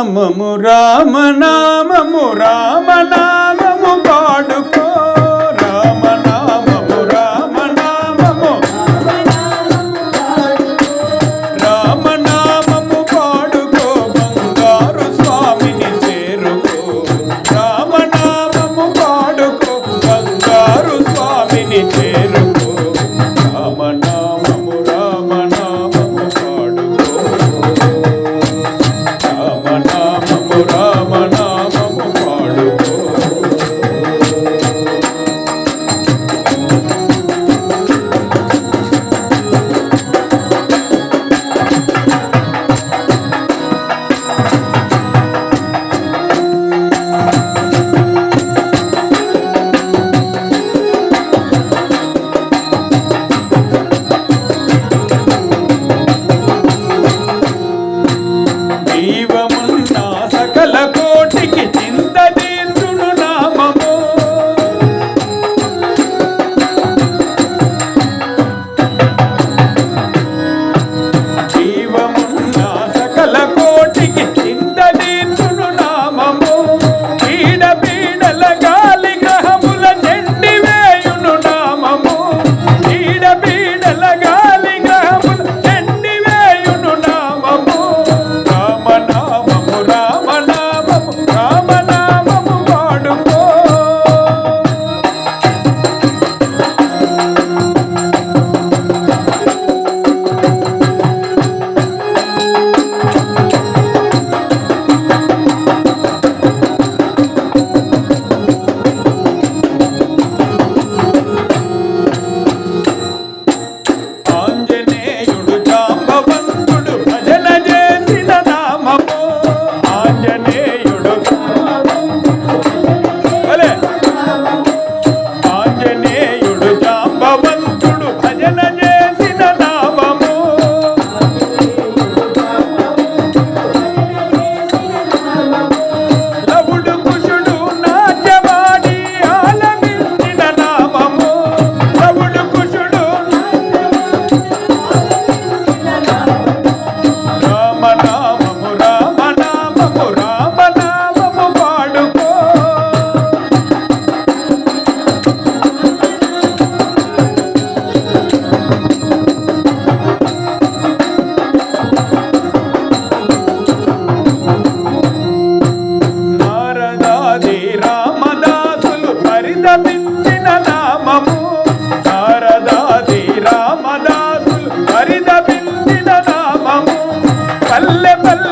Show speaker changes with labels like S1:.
S1: రామము రామ నామము రామ నామ హరిదమిన్నిన నామము. శారదాది రామదాసులు హరిదమిన్నిన నామము. పల్లె పల్లె